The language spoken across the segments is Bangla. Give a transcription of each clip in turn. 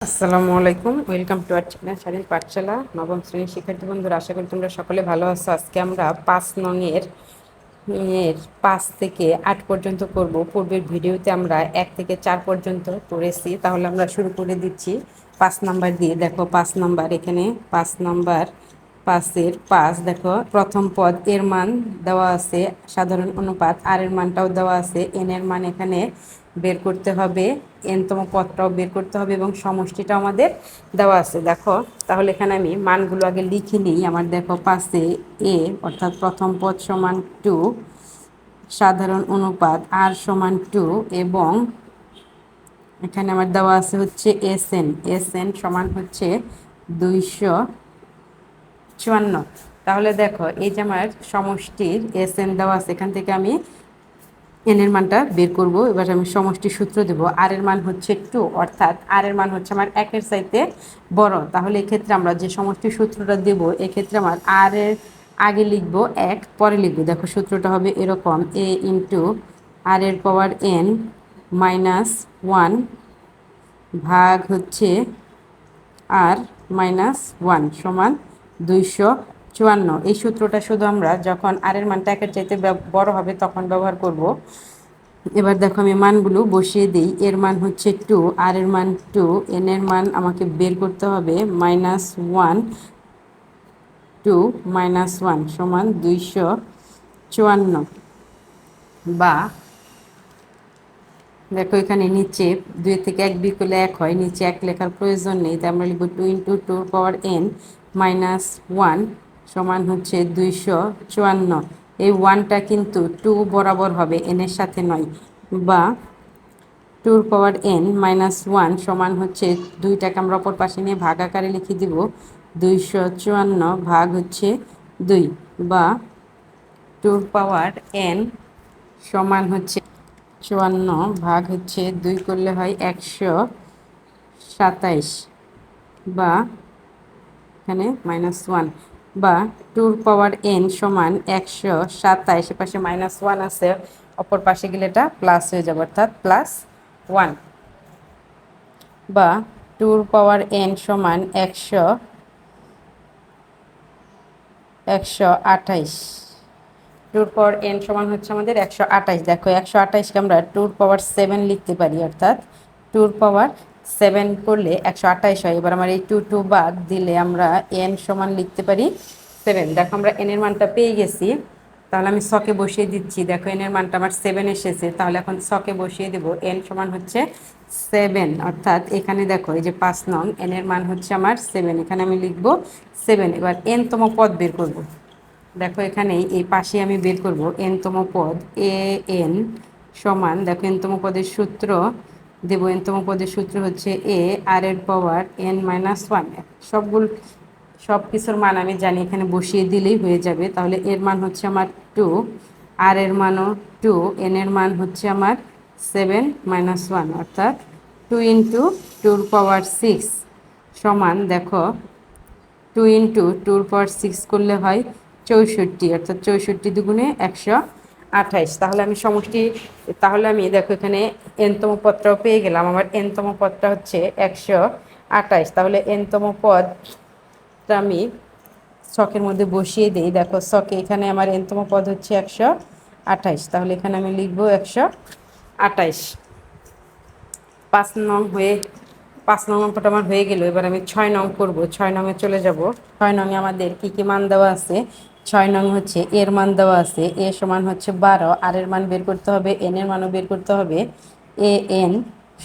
আসসালামু আলাইকুম। ওয়েলকাম টু আর চিকনা শাড়ির পাঠশালা নবম শ্রেণির শিক্ষার্থী বন্ধুরা। আশা করি তোমরা সকলে ভালো আছো। আজকে আমরা পাঁচ নংয়ের, এর পাঁচ থেকে আট পর্যন্ত করব। পূর্বের ভিডিওতে আমরা এক থেকে চার পর্যন্ত করেছি। তাহলে আমরা শুরু করে দিচ্ছি। পাঁচ নাম্বার দিয়ে। দেখো, পাঁচ নাম্বার এখানে। পাঁচ নাম্বার পাঁচের পাঁচ, দেখো, প্রথম পদ এর মান দেওয়া আছে, সাধারণ অনুপাত আর এর মানটাও দেওয়া আছে। এন এর মান এখানে বের করতে হবে, এনতম পদটাও বের করতে হবে এবং সমষ্টিটা আমাদের দেওয়া আছে। দেখো, তাহলে এখানে আমি মানগুলো আগে লিখে নিই, আমার দেখো পাশে এ, অর্থাৎ প্রথম পদ সমান টু, সাধারণ অনুপাত আর সমান টু এবং এখানে আমার দেওয়া আছে হচ্ছে এস এন এস এন সমান হচ্ছে দুইশো চুয়ান্ন। তাহলে দেখো, এই যে আমার সমষ্টির এস এন দেওয়া আছে, এখান থেকে আমি এন এর মানটা বের করব, এবার আমি সমষ্টি সূত্র দেব। আর এর মান হচ্ছে টু অর্থাৎ আর এর মান হচ্ছে আমার একের চাইতে বড়। তাহলে এক্ষেত্রে আমরা যে সমষ্টি সূত্রটা দেব, এক্ষেত্রে আমার আর এর আগে লিখব এক, পরে লিখব। দেখো সূত্রটা হবে এরকম এ ইন্টু আর এর পাওয়ার এন মাইনাস ওয়ান ভাগ হচ্ছে আর মাইনাস ওয়ান সমান দুইশো চুয়ান্ন। এই সূত্রটা শুধু আমরা যখন আর এর মানটা একের চাইতে বড় হবে তখন ব্যবহার করব। এবার দেখো আমি মানগুলো বসিয়ে দিই। এর মান হচ্ছে টু আর এর মান টু এন এর মান আমাকে বের করতে হবে minus one two minus one সমান দুইশো চুয়ান্ন। বা দেখো এখানে নিচে দুই থেকে এক বিকলে এক হয়। নিচে এক লেখার প্রয়োজন নেই। তাই আমরা লিখব two into two power N minus one সমান হচ্ছে দুইশো চুয়ান্ন। এই ওয়ানটা কিন্তু টু বরাবর হবে এনের সাথে নয় বা টুর পাওয়ার এন মাইনাস ওয়ান সমান হচ্ছে দুইটাকে আমরা অপর পাশে নিয়ে ভাগ আকারে লিখে দিব, দুইশো চুয়ান্ন ভাগ হচ্ছে দুই বা টুর পাওয়ার এন সমান হচ্ছে চুয়ান্ন ভাগ হচ্ছে দুই করলে হয় একশো সাতাইশ বা এখানে মাইনাস ওয়ান। বা টুর পাওয়ার এন সমান একশো সাতাইশ পাশে মাইনাস ওয়ান আছে, অপর পাশে গেলে এটা প্লাস হয়ে যাবে, অর্থাৎ প্লাস ওয়ান। বা টুর পাওয়ার এন সমান একশো একশো আঠাইশ। টুর পাওয়ার এন সমান হচ্ছে আমাদের একশো আঠাইশ। দেখো, একশো আঠাইশকে আমরা টুর পাওয়ার সেভেন লিখতে পারি, অর্থাৎ টুর পাওয়ার সেভেন করলে একশো আঠাইশ হয়। এবার আমার এই টু টু বাদ দিলে আমরা এন সমান লিখতে পারি সেভেন। দেখো আমরা এনের মানটা পেয়ে গেছি। তাহলে আমি সকে বসিয়ে দিচ্ছি। দেখো এনের মানটা আমার সেভেন এসেছে। তাহলে এখন সকে বসিয়ে দেব। এন সমান হচ্ছে সেভেন। অর্থাৎ এখানে দেখো, এই যে পাঁচ নং এনের মান হচ্ছে আমার সেভেন। এখানে আমি লিখব সেভেন। এবার এনতম পদ বের করব। দেখো এখানে এই পাশে আমি বের করব। এনতম পদ এ এন সমান, দেখো এনতম পদের সূত্র দেব এনতম পদের সূত্র হচ্ছে এ, আর এর পাওয়ার এন মাইনাস ওয়ান সবগুলো, সব কিছুর মান আমি জানি, এখানে বসিয়ে দিলেই হয়ে যাবে। তাহলে এর মান হচ্ছে আমার টু আর এর মানও টু এন এর মান হচ্ছে আমার সেভেন মাইনাস ওয়ান অর্থাৎ টু ইন্টু টুর পাওয়ার সিক্স সমান, দেখো টু ইন্টু টুর পাওয়ার সিক্স করলে হয় চৌষট্টি, অর্থাৎ চৌষট্টি দুগুণে একশো আঠাইশ। তাহলে আমি সমষ্টি, তাহলে আমি দেখো এখানে এনতম পদটাও পেয়ে গেলাম। আমার এনতম পদটা হচ্ছে একশো আঠাইশ। তাহলে এনতম পদটা আমি শখের মধ্যে বসিয়ে দিই। দেখো শখে এখানে আমার এনতম পদ হচ্ছে একশো আঠাইশ। তাহলে এখানে আমি লিখব একশো আঠাইশ। পাঁচ নং হয়ে, পাঁচ নং অঙ্কটা আমার হয়ে গেল। এবার আমি ছয় নং করব। ছয় নংয়ে চলে যাব। ছয় নংয়ে আমাদের কী কী মান দেওয়া আছে? ছয় নং হচ্ছে এর মান দেওয়া আছে, এ সমান হচ্ছে বারো, আর এর মান বের করতে হবে, এন এর মানও বের করতে হবে, এ এন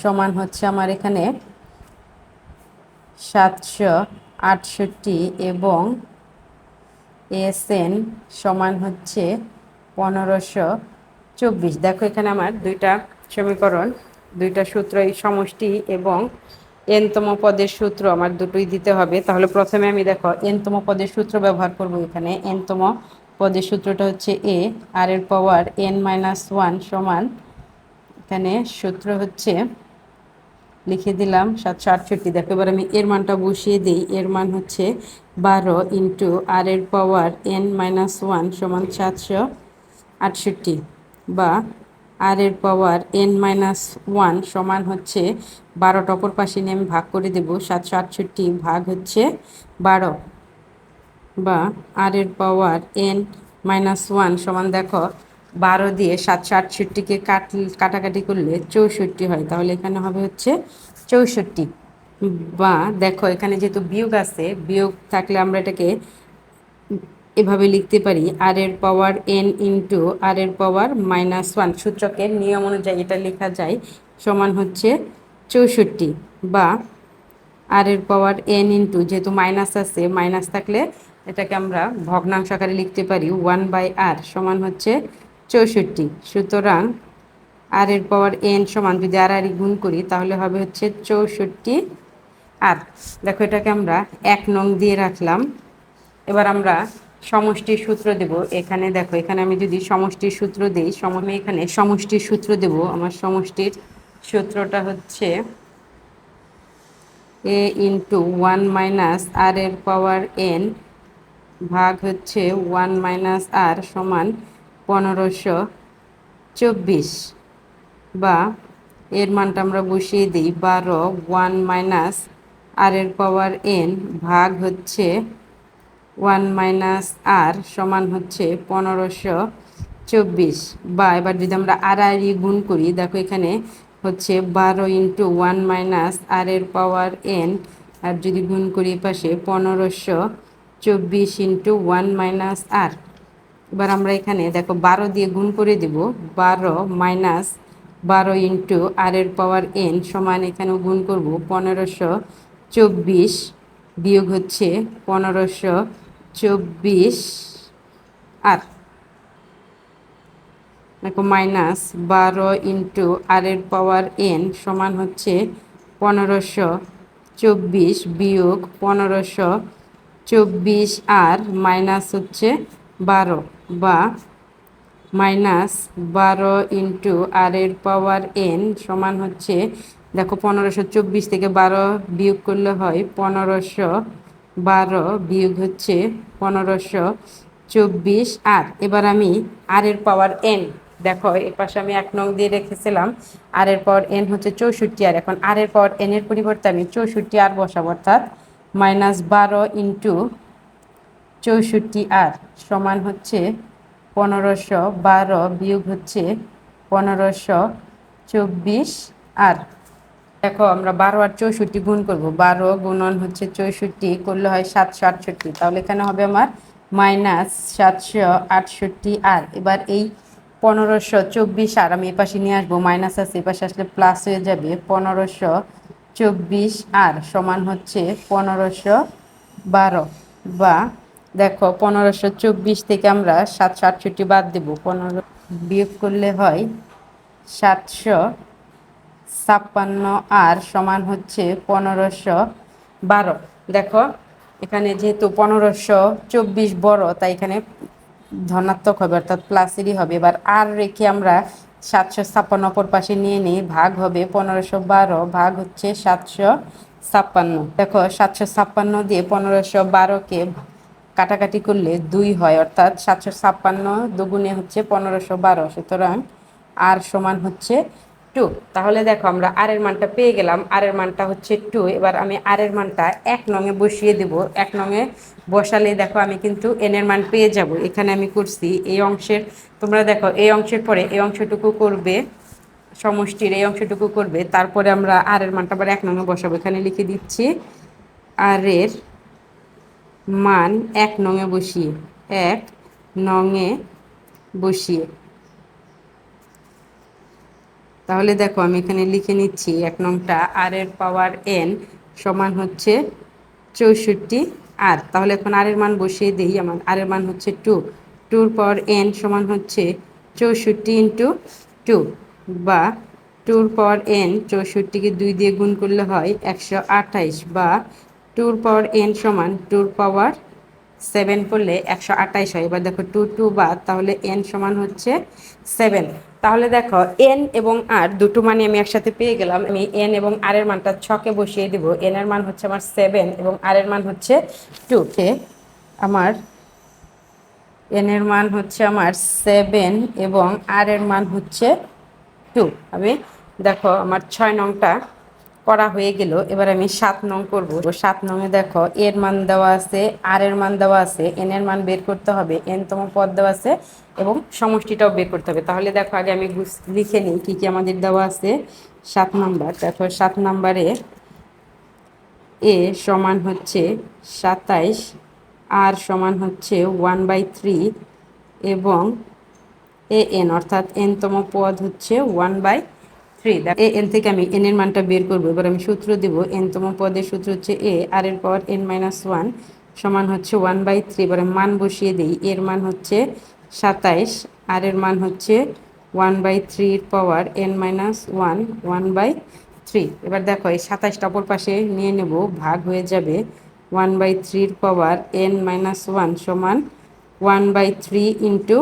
সমান হচ্ছে আমার এখানে সাতশো আটষট্টি এবং এস এন সমান হচ্ছে পনেরোশো চব্বিশ। দেখো এখানে আমার দুইটা সমীকরণ, দুইটা সূত্র এই সমষ্টি এবং এনতম পদের সূত্র আমার দুটোই দিতে হবে। তাহলে প্রথমে আমি দেখো এনতম পদের সূত্র ব্যবহার করব এখানে। এনতম পদের সূত্রটা হচ্ছে এ, আর এর পাওয়ার এন মাইনাস ওয়ান সমান, এখানে সূত্র হচ্ছে, লিখে দিলাম সাতশো আটষট্টি। দেখো, এবার আমি এর মানটা বসিয়ে দিই। এর মান হচ্ছে বারো ইন্টু আর এর পাওয়ার এন মাইনাস ওয়ান সমান সাতশো আটষট্টি বা আর এর পাওয়ার এন মাইনাস ওয়ান সমান হচ্ছে বারোটা অপর পাশে নিয়ে আমি ভাগ করে দেব, সাতশো আটষট্টি ভাগ হচ্ছে বারো। বা আর এর পাওয়ার এন মাইনাস ওয়ান সমান দেখো, বারো দিয়ে সাতশো আটষট্টিকে কাট, কাটাকাটি করলে চৌষট্টি হয়, তাহলে এখানে হবে হচ্ছে চৌষট্টি। বা দেখো এখানে যেহেতু বিয়োগ আছে, বিয়োগ থাকলে আমরা এটাকে এভাবে লিখতে পারি আর এর পাওয়ার এন ইন্টু আর এর পাওয়ার মাইনাস ওয়ান সূচকের নিয়ম অনুযায়ী এটা লেখা যায়, সমান হচ্ছে চৌষট্টি বা আর এর পাওয়ার এন ইন্টু যেহেতু মাইনাস আছে মাইনাস থাকলে এটাকে আমরা ভগ্নাংশ আকারে লিখতে পারি ওয়ান বাই আর সমান হচ্ছে চৌষট্টি। সুতরাং আর এর পাওয়ার এন সমান যদি আর আর গুণ করি, তাহলে হবে হচ্ছে চৌষট্টি আর দেখো এটাকে আমরা এক নং দিয়ে রাখলাম। এবার আমরা সমষ্টির সূত্র দেব। এখানে দেখো, এখানে আমি যদি সমষ্টির সূত্র দিই আমি এখানে সমষ্টির সূত্র দেব। আমার সমষ্টির সূত্রটা হচ্ছে A into one minus R এর পাওয়ার এন ভাগ হচ্ছে ওয়ান মাইনাস আর সমান পনেরোশো চব্বিশ বা এর মানটা আমরা বসিয়ে দিই বারো ওয়ান মাইনাস আর এর পাওয়ার এন ভাগ হচ্ছে ওয়ান মাইনাস আর সমান হচ্ছে পনেরোশো চব্বিশ। বা এবার যদি আমরা আড়াআড়ি গুণ করি, দেখো এখানে হচ্ছে বারো ইন্টু ওয়ান মাইনাস আর এর পাওয়ার এন, আর যদি গুণ করি পাশে পনেরোশো চব্বিশ ইন্টু ওয়ান মাইনাস আর। এবার আমরা এখানে দেখো বারো দিয়ে গুণ করে দেব, বারো মাইনাস বারো ইন্টু আর এর পাওয়ার এন সমান এখানেও গুণ করব পনেরোশো চব্বিশ বিয়োগ হচ্ছে পনেরোশো চব্বিশ আর। দেখো মাইনাস বারো ইন্টু আর এর পাওয়ার এন সমান হচ্ছে পনেরোশো চব্বিশ বিয়োগ পনেরোশো চব্বিশ আর মাইনাস হচ্ছে বারো বা মাইনাস বারো ইন্টু আর এর পাওয়ার এন সমান হচ্ছে, দেখো, পনেরোশো চব্বিশ থেকে বারো বিয়োগ করলে হয় পনেরোশো বারো বিয়োগ হচ্ছে পনেরোশো চব্বিশ আর। এবার আমি আর এর পাওয়ার এন দেখো, এর পাশে আমি এক নং দিয়ে রেখেছিলাম। আর এর পাওয়ার এন হচ্ছে চৌষট্টি আর। এখন আর এর পাওয়ার এন এর পরিবর্তে আমি চৌষট্টি আর বসাবো, অর্থাৎ মাইনাস বারো ইন্টু চৌষট্টি আর সমান হচ্ছে পনেরোশো বারো বিয়োগ হচ্ছে পনেরোশো চব্বিশ আর। দেখো, আমরা বারো আর চৌষট্টি গুণ করব। বারো গুণন হচ্ছে চৌষট্টি, করলে হয় সাতশো আটষট্টি। তাহলে এখানে হবে আমার মাইনাস সাতশো আটষট্টি আর। এবার এই পনেরোশো চব্বিশ আর আমি এপাশে নিয়ে আসব, মাইনাস আছে এপাশে আসলে প্লাস হয়ে যাবে পনেরোশো চব্বিশ আর সমান হচ্ছে পনেরোশো বারো। বা দেখো, পনেরোশো চব্বিশ থেকে আমরা সাতশো আটষট্টি বাদ দেবো। পনেরো বিয়োগ করলে হয় সাতশো ছাপ্পান্ন আর সমান হচ্ছে পনেরোশো বারো। দেখো, এখানে যেহেতু পনেরোশো চব্বিশ বড়, তাই এখানে ধনাত্মক হবে, অর্থাৎ প্লাসেরই হবে। এবার আর রেখে আমরা সাতশো ছাপ্পান্ন অপর পাশে নিয়ে নিই, ভাগ হবে পনেরোশো বারো, ভাগ হচ্ছে সাতশো ছাপ্পান্ন। দেখো, সাতশো ছাপ্পান্ন দিয়ে পনেরোশো বারোকে কাটাকাটি করলে দুই হয়, অর্থাৎ সাতশো ছাপ্পান্ন দুগুণে হচ্ছে পনেরোশো বারো। সুতরাং আর সমান হচ্ছে টু। তাহলে দেখো আমরা আর এর মানটা পেয়ে গেলাম। আর এর মানটা হচ্ছে টু। এবার আমি আর এর মানটা এক নঙে বসিয়ে দেব। এক নঙে বসালে দেখো আমি কিন্তু এন এর মান পেয়ে যাব। এখানে আমি করছি এই অংশের, তোমরা দেখো এই অংশের পরে এই অংশটুকু করবে, সমষ্টির এই অংশটুকু করবে। তারপরে আমরা আর এর মানটা আবার এক নঙে বসাবো। এখানে লিখে দিচ্ছি আর এর মান এক নঙে বসিয়ে, এক নঙে বসিয়ে। তাহলে দেখো আমি এখানে লিখে নিচ্ছি এক নংটা আর এর পাওয়ার এন সমান হচ্ছে চৌষট্টি আর তাহলে এখন আর এর মান বসিয়ে দিই আমার। আর এর মান হচ্ছে টু টুর পাওয়ার এন সমান হচ্ছে চৌষট্টি ইন্টু টু বা টুর পাওয়ার এন চৌষট্টিকে দুই দিয়ে গুণ করলে হয় একশো আঠাইশ বা টুর পাওয়ার এন সমান টুর পাওয়ার সেভেন পড়লে একশো আঠাইশ হয়। এবার দেখো টু টু বাদ, তাহলে এন সমান হচ্ছে সেভেন তাহলে দেখো এন এবং আর দুটো মানে আমি একসাথে পেয়ে গেলাম। আমি এন এবং আর এর মানটা ছকে বসিয়ে দিব। এন এর মান হচ্ছে আমার সেভেন এবং আর এর মান হচ্ছে টু কে? আমার এন এর মান হচ্ছে আমার সেভেন এবং আর এর মান হচ্ছে টু আমি দেখো আমার ছয় নংটা করা হয়ে গেল। এবার আমি সাত নং করব। সাত নংয়ে দেখো, এর মান দেওয়া আছে, আর এর মান দেওয়া আছে, এন এর মান বের করতে হবে, এন তম পদ দেওয়া আছে এবং সমষ্টিটাও বের করতে হবে। তাহলে দেখো, আগে আমি লিখে নিই কী কী আমাদের দেওয়া আছে। সাত নাম্বার, দেখো সাত নাম্বারে এ সমান হচ্ছে সাতাইশ, আর সমান হচ্ছে ওয়ান বাই থ্রি এবং এ এন, অর্থাৎ এনতম পদ হচ্ছে one by three A N থেকে আমি এন এর মানটা বের করব। এবার আমি সূত্র দেবো। এনতম পদের সূত্র হচ্ছে এ আর এর পর এন মাইনাস ওয়ান সমান হচ্ছে ওয়ান বাই থ্রি এবার মান বসিয়ে দিই। এর মান হচ্ছে সাতাইশ। আর এর মান হচ্ছে ওয়ান বাই থ্রির power N minus one one by three এবার দেখো, এই সাতাইশটা অপর পাশে নিয়ে নেব। ভাগ হয়ে যাবে ওয়ান বাই থ্রির পাওয়ার এন মাইনাস ওয়ান সমান ওয়ান বাই থ্রি ইন্টু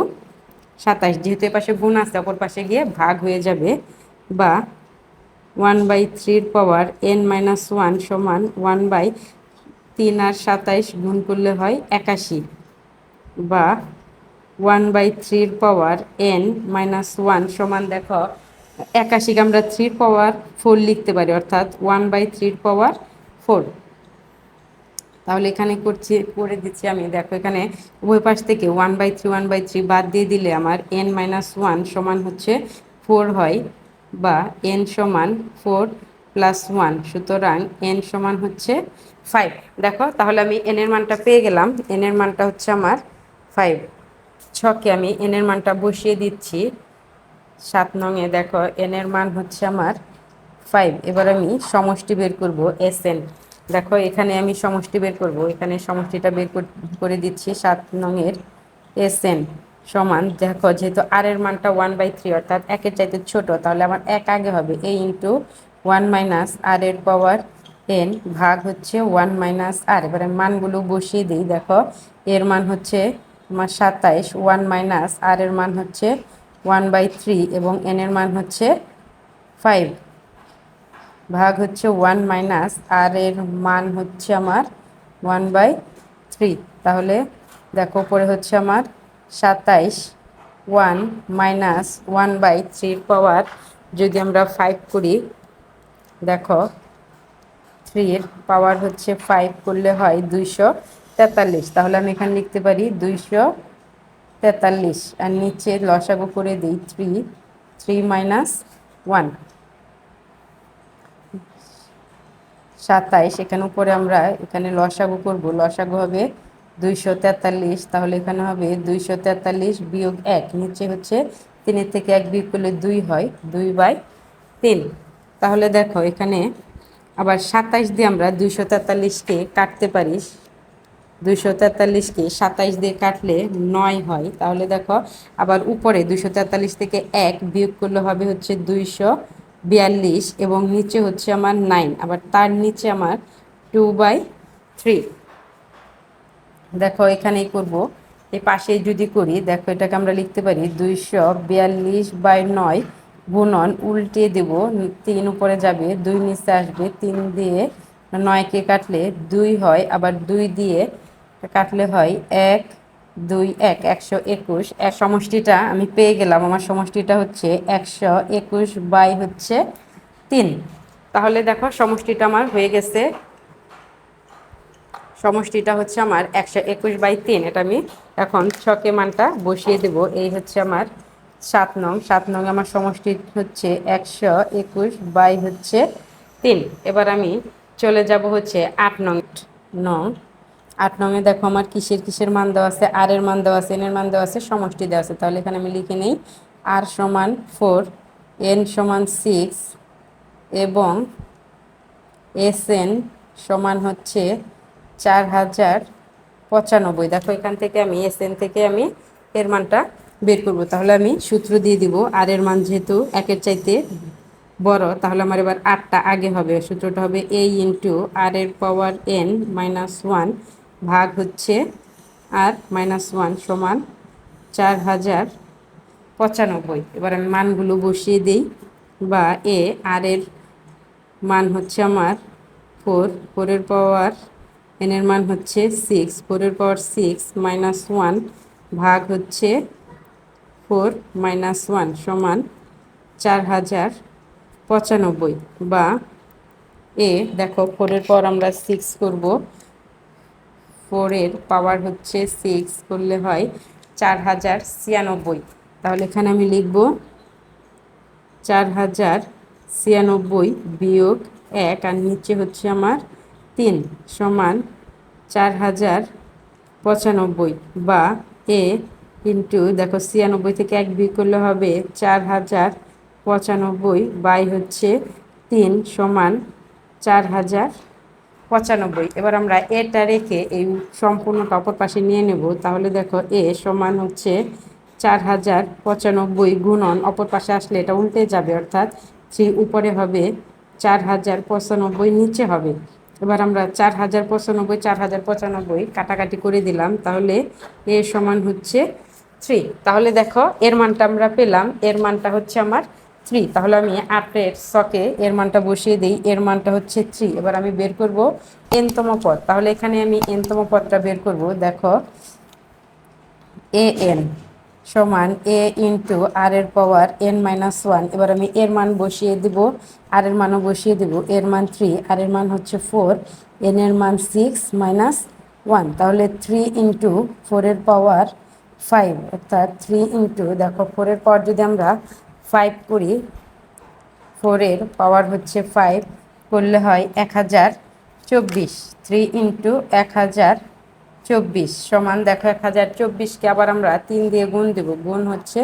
সাতাশ যেহেতু এপাশে গুণ আছে, অপর পাশে গিয়ে ভাগ হয়ে যাবে। বা ওয়ান বাই থ্রির পাওয়ার এন মাইনাস ওয়ান সমান ওয়ান বাই তিন আর সাতাইশ গুণ করলে হয় একাশি বা ওয়ান বাই থ্রির পাওয়ার এন মাইনাস ওয়ান সমান দেখো একাশিকে আমরা থ্রির পাওয়ার ফোর লিখতে পারি, অর্থাৎ ওয়ান বাই থ্রির পাওয়ার ফোর। তাহলে এখানে করছি, করে দিচ্ছি আমি। দেখো এখানে উভয় পাশ থেকে one by three, one by three বাদ দিয়ে দিলে আমার এন মাইনাস ওয়ান সমান হচ্ছে ফোর হয়। বা এন সমান ফোর প্লাস ওয়ান সুতরাং এন সমান হচ্ছে ফাইভ দেখো, তাহলে আমি এনের মানটা পেয়ে গেলাম। এনের মানটা হচ্ছে আমার ফাইভ ছকে আমি এনের মানটা বসিয়ে দিচ্ছি। সাত নংয়ে দেখো এনের মান হচ্ছে আমার ফাইভ এবার আমি সমষ্টি বের করব এস এন দেখো, এখানে আমি সমষ্টি বের করব। এখানে সমষ্টিটা বের কর- দিচ্ছি সাত নংয়ের এস এন সমান, দেখো যেহেতু আর এর মানটা ওয়ান বাই থ্রি অর্থাৎ একের চাইতে ছোট, তাহলে আমার এক আগে হবে। A into one minus R এর পাওয়ার এন ভাগ হচ্ছে ওয়ান মাইনাস আর এবারে মানগুলো বসিয়ে দিই, দেখো। এর মান হচ্ছে আমার সাতাইশ ওয়ান মাইনাস আর এর মান হচ্ছে ওয়ান বাই থ্রি এবং এন এর মান হচ্ছে ফাইভ ভাগ হচ্ছে ওয়ান মাইনাস আর এর মান হচ্ছে আমার ওয়ান বাই থ্রি তাহলে দেখো পরে হচ্ছে আমার সাতাইশ, ওয়ান মাইনাস ওয়ান বাই থ্রির পাওয়ার যদি আমরা ফাইভ করি, দেখো, থ্রির পাওয়ার হচ্ছে ফাইভ করলে হয় দুইশো তেতাল্লিশ। তাহলে আমি এখানে লিখতে পারি দুইশো তেতাল্লিশ। আর নিচে লসাগু করে দিই থ্রি থ্রি মাইনাস ওয়ান। সাতাইশ, এখানে উপরে আমরা এখানে লসাগু করব। লসাগু হবে দুইশো তেতাল্লিশ, তাহলে এখানে হবে দুইশো তেতাল্লিশ বিয়োগ এক, নিচে হচ্ছে তিনের থেকে এক বিয়োগ করলে দুই হয়, দুই বাই তিন। তাহলে দেখো এখানে আবার সাতাইশ দিয়ে আমরা দুইশো তেতাল্লিশকে কাটতে পারি। দুইশো তেতাল্লিশকে সাতাইশ দিয়ে কাটলে নয় হয়, তাহলে দেখো আবার উপরে দুইশো তেতাল্লিশ থেকে এক বিয়োগ করলে হবে হচ্ছে দুইশো বিয়াল্লিশ এবং নিচে হচ্ছে আমার নাইন, আবার তার নিচে আমার টু বাই থ্রি দেখো, এখানেই করব। এই পাশে যদি করি, দেখো, এটাকে আমরা লিখতে পারি দুইশো বিয়াল্লিশ বাই নয় গুণন উল্টে দেব, তিন উপরে যাবে, দুই নিচে আসবে, তিন দিয়ে নয়কে কাটলে দুই হয়, আবার দুই দিয়ে কাটলে হয় এক, দুই, এক, একশো একুশ। এক সমষ্টিটা আমি পেয়ে গেলাম, আমার সমষ্টিটা হচ্ছে একশো একুশ বাই হচ্ছে তিন। তাহলে দেখো, সমষ্টিটা আমার হয়ে গেছে সমষ্টিটা হচ্ছে আমার একশো একুশ বাই তিন। এটা আমি এখন ছকে মানটা বসিয়ে দেব। এই হচ্ছে আমার সাত নং। সাত নং আমার সমষ্টি হচ্ছে একশো একুশ বাই হচ্ছে তিন। এবার আমি চলে যাব হচ্ছে আট নং। নং। আট নংয়ে দেখো আমার কিসের কিসের মান দেওয়া আছে? আর এর মান দেওয়া আছে, এন এর মান দেওয়া আছে, সমষ্টি দেওয়া আছে। তাহলে এখানে আমি লিখে নিই। আর সমান ফোর, এন সমান সিক্স এবং এস এন সমান হচ্ছে চার হাজার পঁচানব্বই। দেখো, এখান থেকে আমি এস এন থেকে আমি এর মানটা বের করব। তাহলে আমি সূত্র দিয়ে দিব, আর এর মান যেহেতু একের চাইতে বড়, তাহলে আমার এবার আটটা আগে হবে। সূত্রটা হবে এ ইন্টু আর এর পাওয়ার এন মাইনাস ওয়ান ভাগ হচ্ছে আর মাইনাস ওয়ান সমান চার হাজার পঁচানব্বই। এবার আমি মানগুলো বসিয়ে দিই, বা এ আর এর মান হচ্ছে আমার ফোর ফোরের পাওয়ার এনের মান হচ্ছে সিক্স ফোরের পাওয়ার সিক্স মাইনাস ওয়ান ভাগ হচ্ছে ফোর মাইনাস ওয়ান সমান চার হাজার পঁচানব্বই বা এ, দেখো ফোরের পর আমরা সিক্স করব। ফোরের পাওয়ার হচ্ছে সিক্স করলে হয় চার হাজার ছিয়ানব্বই। তাহলে এখানে আমি লিখব চার হাজার ছিয়ানব্বই বিয়োগ এক, আর নিচে হচ্ছে আমার তিন সমান চার হাজার পঁচানব্বই বা এ ইন্টু, দেখো ছিয়ানব্বই থেকে এক বিয়োগ করলে হবে চার হাজার পঁচানব্বই বাই হচ্ছে তিন সমান চার হাজার পঁচানব্বই। এবার আমরা এটা রেখে এই সম্পূর্ণটা অপর পাশে নিয়ে নেব। তাহলে দেখো এ সমান হচ্ছে চার হাজার পঁচানব্বই গুণন, অপর পাশে আসলে এটা উল্টে যাবে, অর্থাৎ থ্রি উপরে হবে চার হাজার পঁচানব্বই, নিচে হবে। এবার আমরা চার হাজার পঁচানব্বই চার হাজার পঁচানব্বই কাটাকাটি করে দিলাম, তাহলে এ সমান হচ্ছে থ্রি তাহলে দেখো, এর মানটা আমরা পেলাম, এর মানটা হচ্ছে আমার থ্রি তাহলে আমি আটের সকে এর মানটা বসিয়ে দিই, এর মানটা হচ্ছে থ্রি এবার আমি বের করব এনতম পদ। তাহলে এখানে আমি এনতম পদটা বের করব, দেখো এ এন সমান এ ইন্টু আর এর পাওয়ার এন মাইনাস ওয়ান এবার আমি এর মান বসিয়ে দিব আর এর মানও বসিয়ে দিব। এর মান থ্রি আর এর মান হচ্ছে ফোর এন এর মান সিক্স মাইনাস ওয়ান তাহলে থ্রি ইন্টু ফোরের পাওয়ার ফাইভ অর্থাৎ থ্রি ইন্টু দেখো ফোরের পাওয়ার যদি আমরা ফাইভ করি ফোরের পাওয়ার হচ্ছে ফাইভ করলে হয় এক হাজার চব্বিশ। থ্রি ইন্টু এক হাজার চব্বিশ সমান দেখো এক হাজার চব্বিশকে আবার আমরা তিন দিয়ে গুণ দেব। গুণ হচ্ছে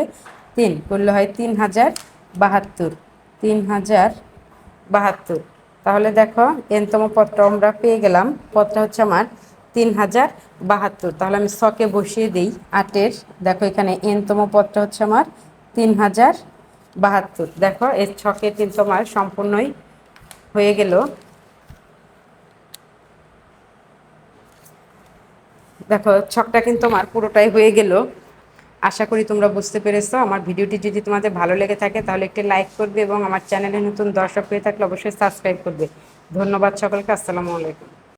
তিন, করলে হয় তিন হাজার বাহাত্তর, তিন হাজার বাহাত্তর। তাহলে দেখো, এনতম পদটা আমরা পেয়ে গেলাম, পদটা হচ্ছে আমার তিন হাজার বাহাত্তর। তাহলে আমি শকে বসিয়ে দিই, আটের, দেখো এখানে এনতম পদটা হচ্ছে আমার তিন হাজার বাহাত্তর। দেখো, এর ছকে তিন তোমার সম্পূর্ণই হয়ে গেল। দেখো, ছকটা কিন্তু আমার পুরোটাই হয়ে গেল। আশা করি তোমরা বুঝতে পেরেছ। আমার ভিডিওটি যদি তোমাদের ভালো লেগে থাকে, তাহলে একটি লাইক করবে এবং আমার চ্যানেলে নতুন দর্শক হয়ে থাকলে অবশ্যই সাবস্ক্রাইব করবে। ধন্যবাদ সকলকে, আসসালামু আলাইকুম।